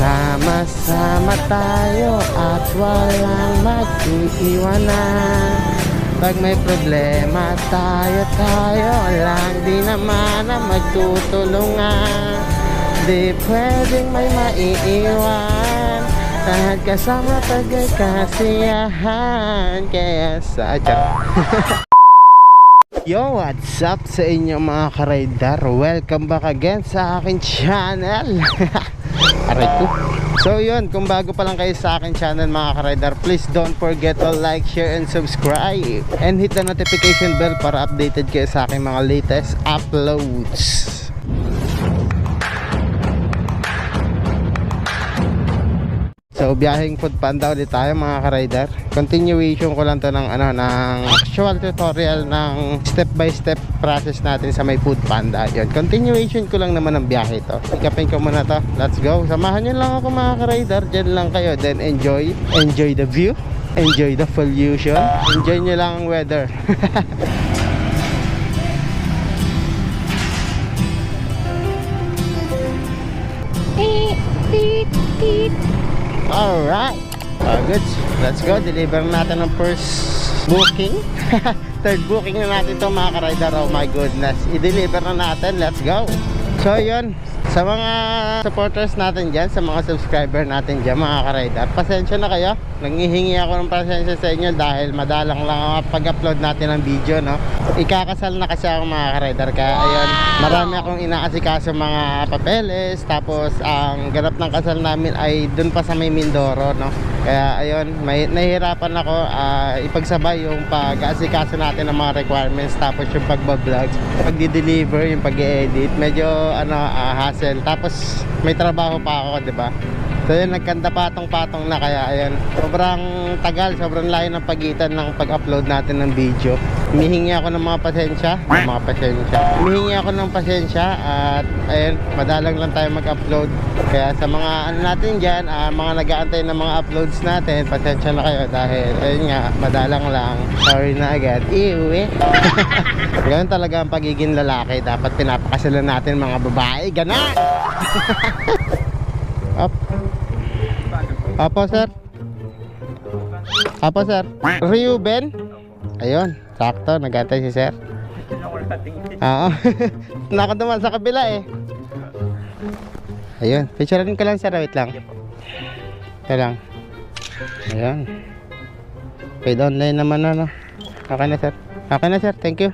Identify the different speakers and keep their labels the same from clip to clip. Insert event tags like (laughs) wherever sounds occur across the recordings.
Speaker 1: Sama-sama tayo at walang mag-iiwanan. Pag may problema tayo tayo lang Di naman na magtutulungan. Di pwedeng may maiiwan. Lahat kasama tagay kasiyahan Kaya sa... (laughs) Yo, what's up sa inyo mga karaydar? Welcome back again sa akin channel (laughs) Aray ko. So yun, kung bago pa lang kayo sa akin channel mga karaydar Please don't forget to like, share, and subscribe. And hit the notification bell para updated kayo sa aking mga latest uploads So biyaheng food panda ulit tayo mga ka-rider. Continuation ko lang to ng ano ng actual tutorial ng step by step process natin sa may food panda. Yun, continuation ko lang naman ng biyahe to. Ikapin ko muna to. Let's go. Samahan niyo lang ako mga ka-rider. Diyan lang kayo. Then enjoy. Enjoy the view. Enjoy the pollution. Enjoy niyo lang ang weather. (laughs) Alright. Uh, good. Let's go. Deliver natin ang first booking. (laughs) Third booking na natin to mga ka-rider. Oh my goodness. I-deliver na natin. Let's go. So yun. Sa mga supporters natin dyan, sa mga subscriber natin dyan, mga ka-rider, pasensya na kayo. Nangihingi ako ng pasensya sa inyo dahil madalang lang ang pag-upload natin ng video, no? Ikakasal na kasi ako mga ka-rider, kaya ayun, marami akong inaasikaso mga papeles, tapos ang ganap ng kasal namin ay dun pa sa may Mindoro, no? Kaya ayun, may, nahihirapan ako ah, ipagsabay yung pag-asikaso natin ng mga requirements, tapos yung pagbablog, pagdi-deliver, yung pag-edit, medyo ano, ah, hassle. Tapos may trabaho pa ako, 'di ba? So yun, nagkanda patong-patong na kaya ayun. Sobrang tagal, sobrang layo ng pagitan ng pag-upload natin ng video. Humihingi ako ng mga pasensya, ng mga pasensya. Humihingi ako ng pasensya at ayun, madalang lang tayo mag-upload. Kaya sa mga ano natin dyan, ah, mga nag-aantay ng mga uploads natin, pasensya na kayo dahil ayun nga, madalang lang. Sorry na agad. Iuwi. (laughs) Ganun talaga ang pagiging lalaki. Dapat pinapakasalan natin mga babae. Ganon! (laughs) Up. Apo, sir. Apo, sir. Reuben? Ayun, sakto. Nagantay si sir. Oo. (laughs) Nako naman sa kabila eh. Ayun. Picturean ko lang, sir. Wait lang. Ito lang. Ayun. Paid online naman na, no? Okay na, sir. Okay na, sir. Thank you.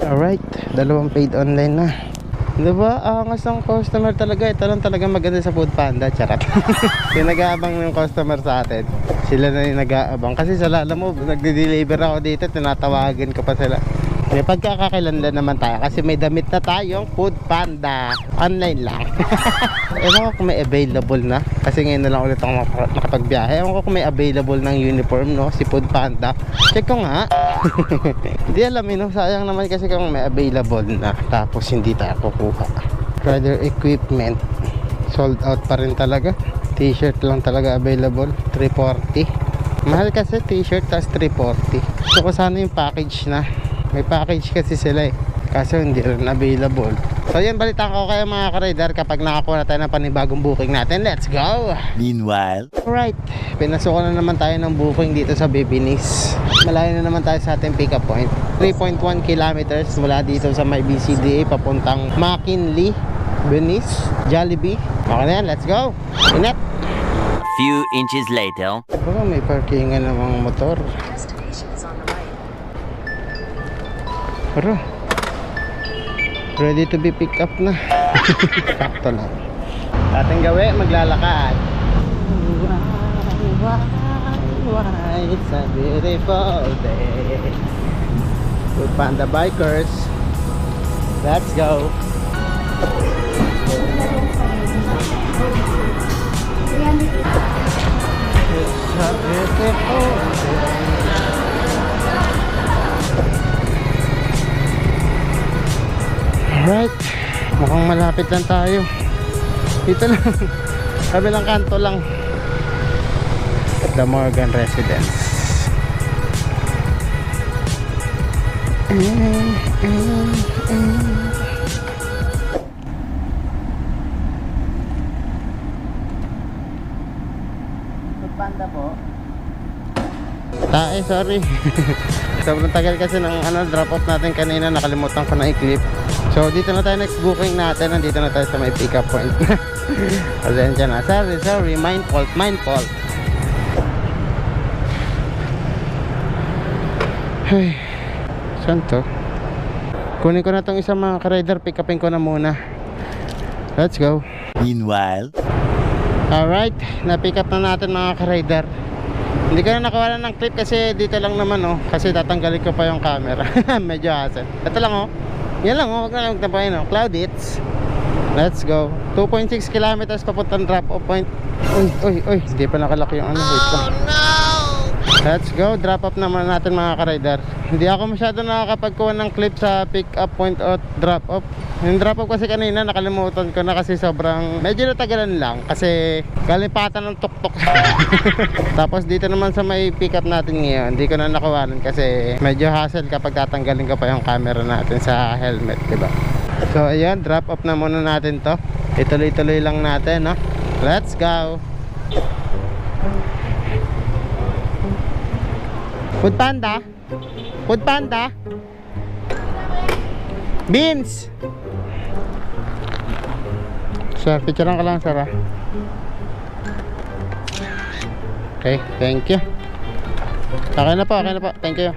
Speaker 1: Alright. Dalawang paid online na. Diba, angas ng customer talaga. Ito lang talaga maganda sa food panda. Charot. (laughs) yung nag-aabang ng customer sa atin. Sila na yung nag-aabang. Kasi sa lala mo, nagde-deliver ako dito. Tinatawagan ko pa sila. May pagkakakilanlan naman tayo kasi may damit na tayong food panda. Online lang. (laughs) Ewan ko kung may available na. Kasi ngayon na lang ulit ako nakap- nakapagbiyahe. Ewan ko kung may available ng uniform, no? Si food panda. Check ko nga. (laughs) Hindi alam, eh, no? Sayang naman kasi kung may available na. Tapos hindi tayo kukuha. Rider equipment. Sold out pa rin talaga. T-shirt lang talaga available. 340. Mahal kasi t-shirt tas 340. Gusto ko sana yung package na. May package kasi sila eh. Kaso hindi rin available. So yan, balitaan ko kayo mga ka-rider kapag nakakuha na tayo ng panibagong booking natin. Let's go!
Speaker 2: Meanwhile,
Speaker 1: Alright, pinasukan na naman tayo ng booking dito sa Bibinis. Malayo na naman tayo sa ating pick up point. 3.1 kilometers mula dito sa may BCDA papuntang McKinley, Venice, Jollibee. Okay na yan, let's go! Init!
Speaker 2: few inches later.
Speaker 1: Oh, may parkingan ng mga motor. Pero, ready to be picked up na. (laughs) Sakto lang. Ating gawi, maglalakad. Why, why, it's a beautiful day. With Panda Bikers. Let's go. It's a beautiful day. Alright, mukhang malapit lang tayo. Dito lang, (laughs) kabilang kanto lang. The Morgan Residence.
Speaker 3: Panda po.
Speaker 1: Tae, sorry. (laughs) Sobrang tagal kasi ng ano, drop off natin kanina, nakalimutan ko na i-clip. So, dito na tayo next booking natin. Nandito na tayo sa may pick up point. (laughs) Pasensya na. Sorry, sorry. Mind fault, mind fault. Ay, saan to? Kunin ko na tong isang mga ka-rider, pick upin ko na muna. Let's go.
Speaker 2: Meanwhile,
Speaker 1: Alright, na-pick up na natin mga ka-rider. Hindi ko na nakawalan ng clip kasi dito lang naman oh. Kasi tatanggalin ko pa yung camera. (laughs) Medyo hassle. Ito lang oh. Yan lang oh. Huwag na lang tapayin oh. Cloud hits. Let's go. 2.6 kilometers papuntang drop off point. Uy, uy, uy. Hindi pa nakalaki yung ano. Wait lang. Let's go. Drop off naman natin mga ka-rider. Hindi ako masyado nakakapagkuha ng clip sa pick up point at drop off. Yung drop off kasi kanina nakalimutan ko na kasi sobrang medyo natagalan lang kasi kalipatan ng tuktok. (laughs) Tapos dito naman sa may pick up natin ngayon, hindi ko na nakawalan kasi medyo hassle kapag tatanggalin ko pa yung camera natin sa helmet, 'di ba? So ayan, drop off na muna natin 'to. Ituloy-tuloy lang natin, no? Let's go. Food Panda? Food Panda? Beans! Sir, picturean ka lang, sir. ah. Okay, thank you. Okay na po, okay na po. Thank you.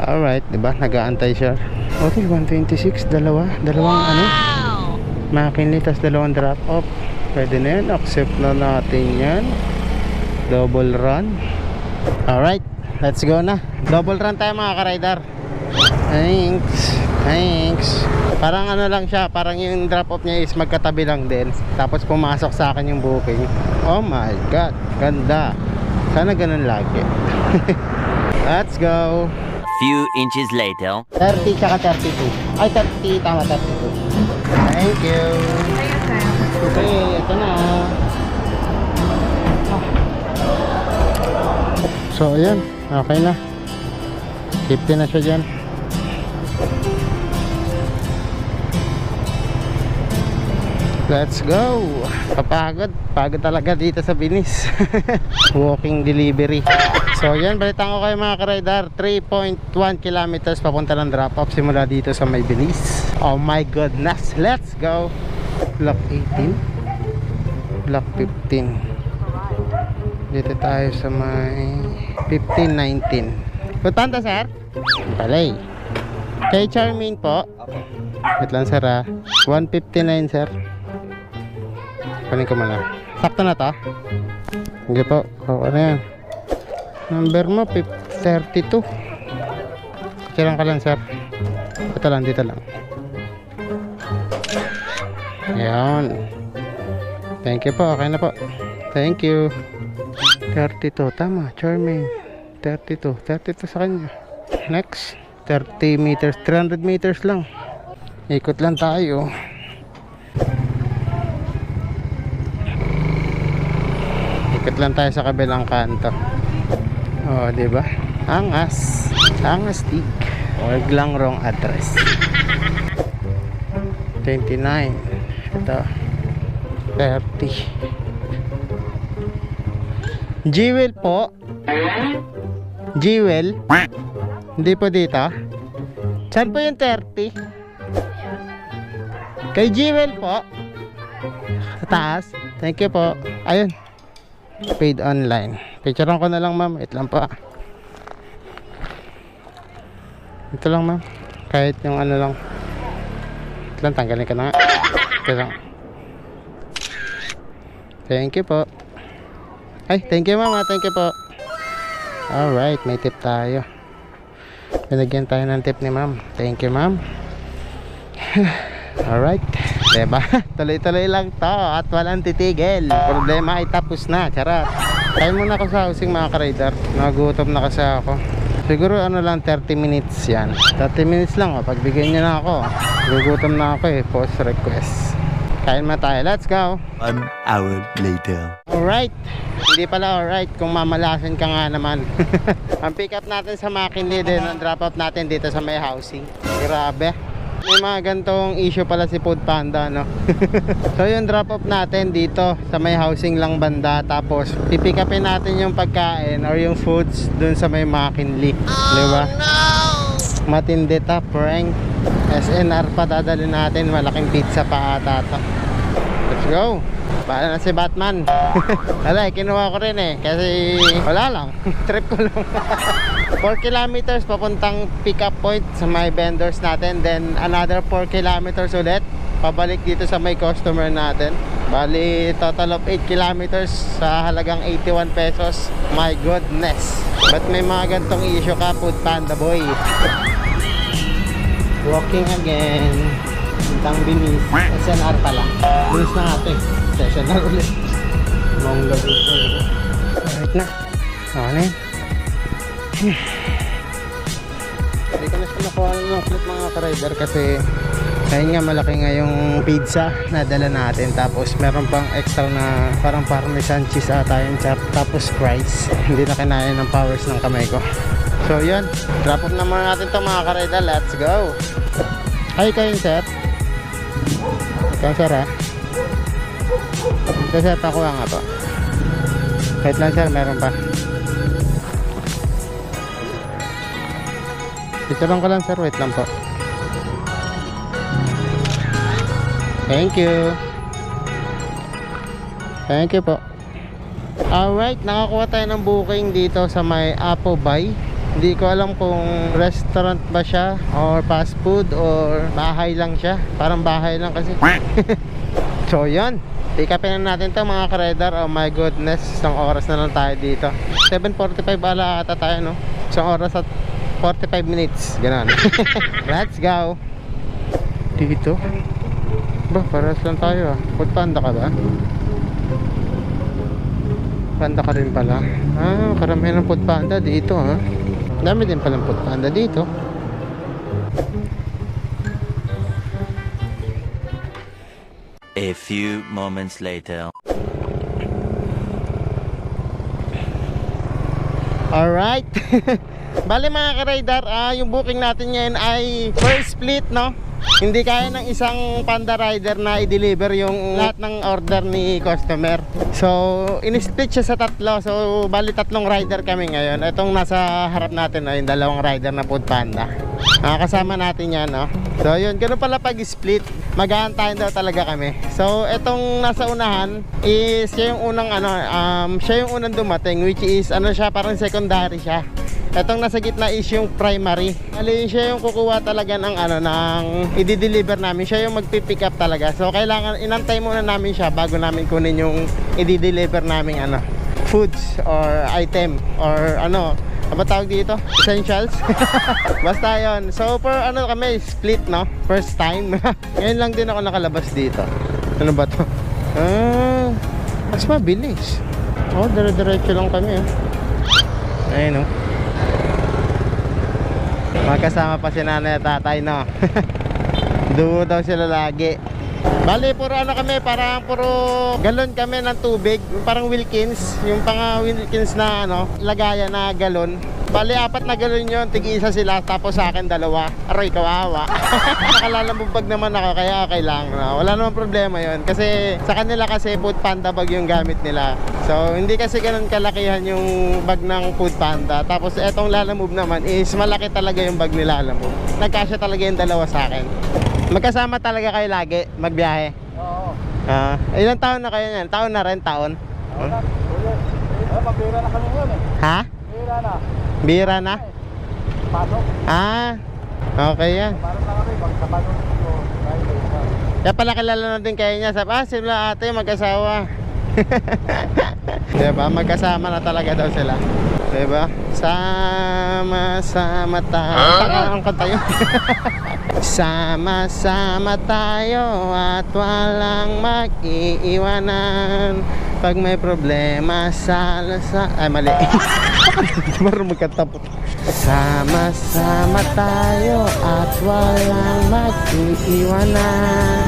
Speaker 1: Alright, di ba? Nag-aantay siya. Okay, 126, dalawa. Dalawang ano? Makinli, tas dalawang drop off. Pwede na yan. Accept na natin yan. Double run. Alright, let's go na. Double run tayo mga ka-rider. Thanks. Thanks. Parang ano lang siya, parang yung drop off niya is magkatabi lang din. Tapos pumasok sa akin yung booking. Oh my god, ganda. Sana ganun lagi. (laughs) let's go.
Speaker 2: few inches later.
Speaker 1: 30 tsaka 32. Ay, 30, tama, 32. Thank you. Okay, ito na. So, ayan. Okay na. 50 na siya dyan. Let's go! Kapagod. Pagod talaga dito sa Binis. (laughs) Walking delivery. So yan, balitan ko kayo mga ka-rider. 3.1 kilometers papunta ng drop off simula dito sa may Binis. Oh my goodness. Let's go! Block 18. Block 15. Dito tayo sa may 15-19. Putanta sir? Palay. Kay Charmaine po. Wait lang sir ah. 159 sir. Kunin ko muna. Sakto na to? Hindi po. O, ano yan? Number mo, pip- 32. Kailan ka lang, sir. Ito lang, dito lang. Ayan. Thank you po. Okay na po. Thank you. 32. Tama. Charming. 32. 32 sa kanya. Next. 30 meters. 300 meters lang. Ikot lang tayo. Ikot lang tayo sa kabilang kanto. Oh, di ba? Angas. Angas tig. Huwag lang wrong address. (laughs) 29. Ito. 30. Jewel po. Jewel. Hindi po dito. Saan po yung 30? Kay Jewel po. Sa taas. Thank you po. Ayun. Paid online. Picturean ko na lang ma'am. Wait lang pa. Ito lang ma'am. Kahit yung ano lang. Ito lang, tanggalin ka na nga. Ito lang. Thank you po. Ay, thank you ma'am. ah. Thank you po. Alright, may tip tayo. Binagyan tayo ng tip ni ma'am. Thank you ma'am. (laughs) Alright. Diba? (laughs) Tuloy-tuloy lang to at walang titigil. Problema ay tapos na. Charot. Kaya muna ako sa housing mga ka-rider. Nagutom na kasi ako. Siguro ano lang 30 minutes yan. 30 minutes lang oh. Pagbigyan niyo na ako. Gugutom na ako eh. Post request. Kain na tayo. Let's go.
Speaker 2: One hour later.
Speaker 1: Alright. Hindi pala alright kung mamalasan ka nga naman. (laughs) Ang pick up natin sa McKinley din, ang drop off natin dito sa may housing. Grabe. May mga gantong issue pala si Food Panda, no? (laughs) so yung drop off natin dito sa may housing lang banda. Tapos pipick upin natin yung pagkain or yung foods dun sa may McKinley. Di ba? Matindi ta, prank. SNR pa dadalhin natin. Malaking pizza pa ata to. Let's go. Bahala na si Batman. (laughs) Wala, eh, kinuha ko rin eh. Kasi wala lang. (laughs) Trip ko lang. 4 kilometers papuntang pick up point sa may vendors natin. Then another 4 kilometers ulit. Pabalik dito sa may customer natin. Bali, total of 8 kilometers sa halagang 81 pesos. My goodness. But may mga gantong issue ka, Food Panda Boy. Walking again. Puntang binis. SNR pala. Binis na natin. SNR ulit. Mong ko. Alright na. Na yun. Ko na siya nakuha ng clip mga ka-rider kasi ayun nga malaki nga yung pizza na dala natin. Tapos meron pang extra na parang parmesan cheese ata yung chop tapos fries hindi na kinaya ng powers ng kamay ko. So yun. Drop off na muna natin itong mga ka-rider. Let's go! Hi kayo sir ikaw sir ha ito sir pakuha nga po wait lang sir. Meron pa Picturean ko lang sir, wait lang po. Thank you. Thank you po. Alright, nakakuha tayo ng booking dito sa may Apo Bay. Hindi ko alam kung restaurant ba siya or fast food or bahay lang siya. Parang bahay lang kasi. (laughs) so yun. Pick upin na natin to mga ka-radar. Oh my goodness, isang oras na lang tayo dito. 7.45 ala ata tayo no. Isang oras at 45 minutes. Ganon. (laughs) Let's go. Dito. Ba, paras lang tayo ah. Food panda ka ba? Panda ka rin pala. Ah, karamihan ng food panda dito ha. Dami din palang food panda dito.
Speaker 2: A few moments later.
Speaker 1: Alright. (laughs) Bale mga ka-radar, ah, yung booking natin ngayon ay first split, no? Hindi kaya ng isang panda rider na i-deliver yung lahat ng order ni customer. So, in-split siya sa tatlo. So, bali tatlong rider kami ngayon. Itong nasa harap natin, no, yung dalawang rider na food panda. Ah, kasama natin yan, no? So, yun. Ganun pala pag-split. Mag-aantayin daw talaga kami. So, itong nasa unahan is siya yung unang ano, um, siya yung unang dumating which is ano siya, parang secondary siya. Itong nasa gitna is yung primary. Ali siya yung kukuha talaga ng ano ng i-deliver namin. Siya yung magpi-pick up talaga. So kailangan inantay muna namin siya bago namin kunin yung i-deliver namin ano foods or item or ano ano tawag dito? Essentials? (laughs) Basta yon. So for ano kami, split no? First time. (laughs) Ngayon lang din ako nakalabas dito. Ano ba to? Ah, mas mabilis. Oh, dire-diretso lang kami. Oh. Ayun oh. Magkasama pa si nanay at tatay, no? (laughs) Duo daw sila lagi. Bali, puro ano kami, parang puro galon kami ng tubig. Parang Wilkins, yung pang Wilkins na ano, lagayan na galon. Bali, apat na galon yun, tig-isa sila, tapos sa akin dalawa. Aroy, kawawa. (laughs) Nakalalamubag naman ako, kaya okay lang. No? Wala namang problema yun. Kasi sa kanila kasi food panda bag yung gamit nila. So, hindi kasi ganun kalakihan yung bag ng food panda. Tapos, etong lalamove naman is malaki talaga yung bag ni lalamove. Nagkasya talaga yung dalawa sa akin. Magkasama talaga kayo lagi, magbiyahe.
Speaker 3: Oo.
Speaker 1: Ah, ilang taon na kayo niyan? Taon na rin, taon?
Speaker 3: Na. Ano, pabira na kami ngayon eh.
Speaker 1: Ha?
Speaker 3: Pabira na.
Speaker 1: Bira na?
Speaker 3: Pasok.
Speaker 1: Ah, okay yan.
Speaker 3: Parang na kami. Pag kapasok ko, tayo na.
Speaker 1: Kaya pala kilala na din kayo niya. Sabi, ah, sila ate, magkasawa. (laughs) diba? Magkasama na talaga daw sila. Diba? Sama-sama tayo. Huh? ang kanta yun. (laughs) Sama-sama tayo at walang mag-iiwanan. Pag may problema sa lasa... Ay, mali. (laughs) Marunong magkatapot. Sama-sama tayo at walang mag-iiwanan.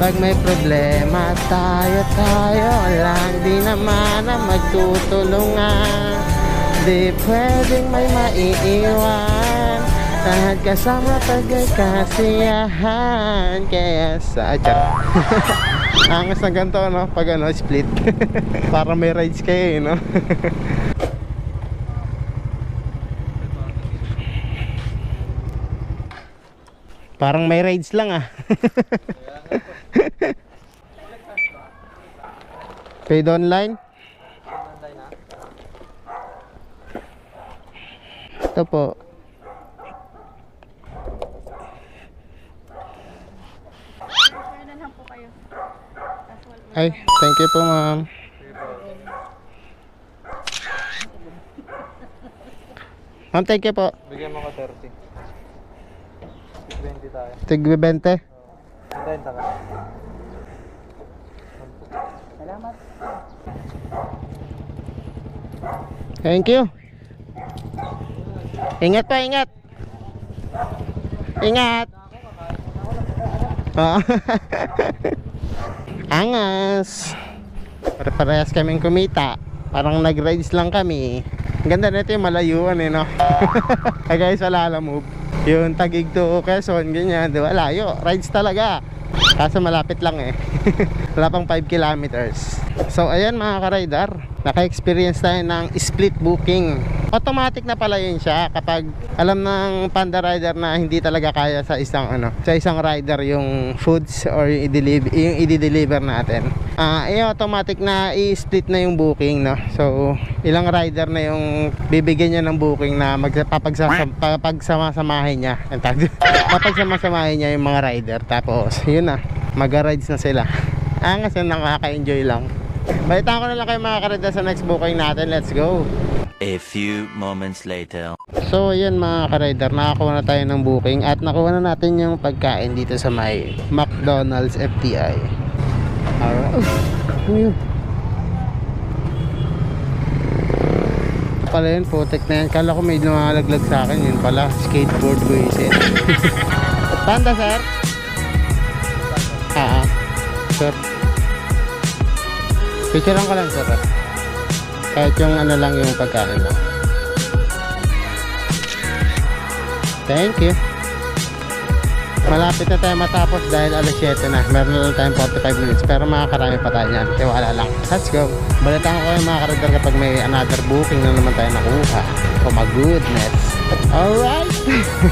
Speaker 1: Pag may problema tayo tayo lang di naman na magtutulungan Di pwedeng may maiiwan Lahat kasama pagay kasiyahan Kaya sa... Char. (laughs) Angas na ganito, no? Pag ano, split. (laughs) Para may rides kayo, eh, no? (laughs) Parang may rides lang, ah. Paid online? Ito po.
Speaker 4: Kaya lang po kayo.
Speaker 1: Ay, thank you po ma'am. Ma'am, thank you po.
Speaker 3: Bigyan mo ko 30. 20 tayo.
Speaker 1: Tig 20.
Speaker 3: Antayin ka.
Speaker 1: Thank you. Ingat pa, ingat. Ingat. Oo. (laughs) Angas. Pare-parehas kaming kumita. Parang nag-rides lang kami. Ang ganda nito yung malayuan eh, no? (laughs) Ay guys, wala lang move. Yung tagig to Quezon, ganyan, di ba? Layo. Rides talaga. Kaso malapit lang eh. (laughs) Wala pang 5 kilometers. So ayan mga ka-rider, naka-experience tayo ng split booking. Automatic na pala yun siya kapag alam ng panda rider na hindi talaga kaya sa isang ano, sa isang rider yung foods or yung i-deliver, yung i-deliver natin. Ah, eh automatic na i-split na yung booking, no. So, ilang rider na yung bibigyan niya ng booking na magpapagsama-samahin niya. (laughs) Papagsama-samahin niya yung mga rider. Tapos, yun na, mag-rides na sila. Ah, kasi nakaka-enjoy lang. Balitaan ko na lang kayo mga karida sa next booking natin. Let's go!
Speaker 2: A few moments later.
Speaker 1: So ayan mga ka-rider, nakakuha na tayo ng booking at nakuha na natin yung pagkain dito sa may McDonald's FTI. Alright. Oh, ano yun? Pala yun, putek na yan. Kala ko may lumalaglag sa akin. Yun pala, skateboard ko isin. (laughs) Panda, sir? Ah, ah. Sir. Picturean ko lang, sir. Kahit yung ano lang yung pagkain mo. Thank you. Malapit na tayo matapos dahil alas 7 na. Meron lang tayong 45 minutes. Pero makakarami pa tayo yan. Tiwala lang. Let's go. Balitaan ko kayo mga karadar kapag may another booking na naman tayo nakuha. Oh my goodness. Alright.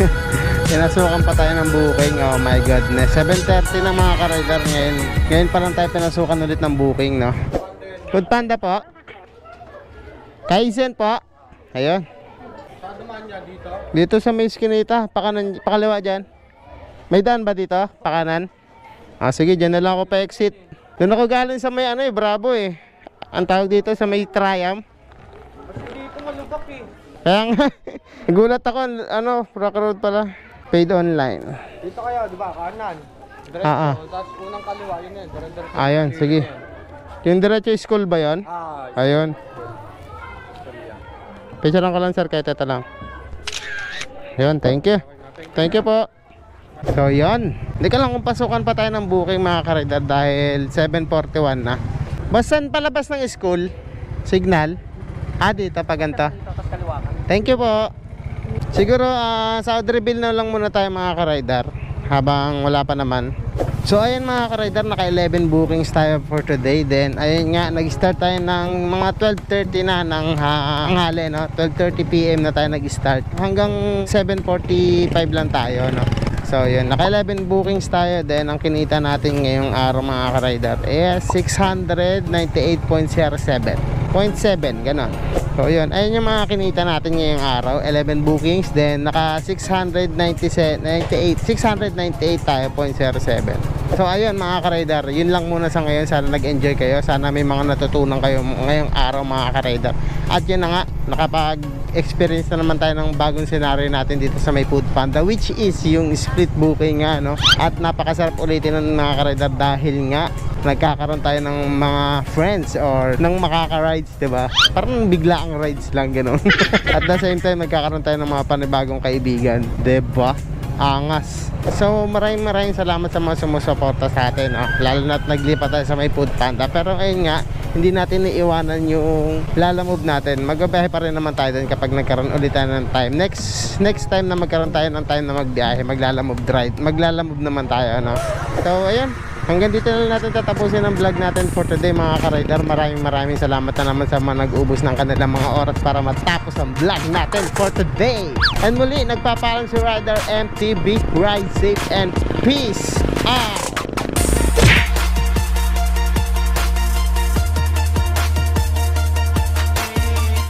Speaker 1: (laughs) Pinasukan pa tayo ng booking. Oh my goodness. 7.30 na mga karadar ngayon. Ngayon pa lang tayo pinasukan ulit ng booking, no? Food Panda po. Kaizen po. Ayun. Dito sa may skinita, pakanan, pakaliwa dyan. May daan ba dito? Pakanan? Ah, sige, dyan na lang ako pa-exit. Doon ako galing sa may ano eh, Bravo eh. Ang tawag dito sa may Triumph.
Speaker 3: Dito malubak eh.
Speaker 1: Kaya nga, (laughs) nagulat ako, ano, Rock Road pala. Paid online.
Speaker 3: Dito kayo, di ba? Kanan. Diretso.
Speaker 1: Ah, ah.
Speaker 3: Tapos unang kaliwa, yun yan. Diretso.
Speaker 1: Ayun, sige. Yung diretso school ba yon?
Speaker 3: Ah,
Speaker 1: Ayun. Picture ko lang sir, kahit ito lang. Ayun, thank you. Thank you po. So yun, hindi ka lang kung pasukan pa tayo ng booking mga karidar dahil 7.41 na. Basan palabas ng school, signal. Ah, dito pa ganito. Thank you po. Siguro ah, sa reveal na lang muna tayo mga ka-rider habang wala pa naman. So ayun mga ka-rider, naka 11 bookings tayo for today. Then ayun nga, nag-start tayo ng mga 12.30 na ng ha- hanghali, no? 12.30 PM na tayo nag-start. Hanggang 7.45 lang tayo, no? So yun, naka 11 bookings tayo. Then ang kinita natin ngayong araw mga ka-rider is 698.07. 0.7, ganon. So yun, ayun yung mga kinita natin ngayong araw. 11 bookings, then naka 697, 98, 698 tayo, 0.07 So ayun mga ka-rider, yun lang muna sa ngayon. Sana nag-enjoy kayo, sana may mga natutunan kayo ngayong araw mga ka-rider. At yun na nga, nakapag-experience na naman tayo ng bagong scenario natin dito sa may Food Panda Which is yung split booking nga, no? At napakasarap ulitin ng mga ka-rider dahil nga nagkakaroon tayo ng mga friends or ng makaka-rides, ba? Parang bigla ang rides lang gano'n. (laughs) At the same time nagkakaroon tayo ng mga panibagong kaibigan, ba? Angas. So maraming maraming salamat sa mga sumusuporta sa atin. Oh. Lalo na't naglipat tayo sa may food panda. Pero ayun nga, hindi natin iiwanan yung lalamove natin. Magbabiyahe pa rin naman tayo din kapag nagkaroon ulit tayo ng time. Next next time na magkaroon tayo ng time na magbiyahe, maglalamove drive. Maglalamove naman tayo. Ano? So ayun, Hanggang dito na natin tatapusin ang vlog natin for today mga ka-rider. Maraming maraming salamat na naman sa mga nag-ubos ng kanilang mga oras para matapos ang vlog natin for today. And muli, nagpapalang si Rider MTB. Ride safe and peace out!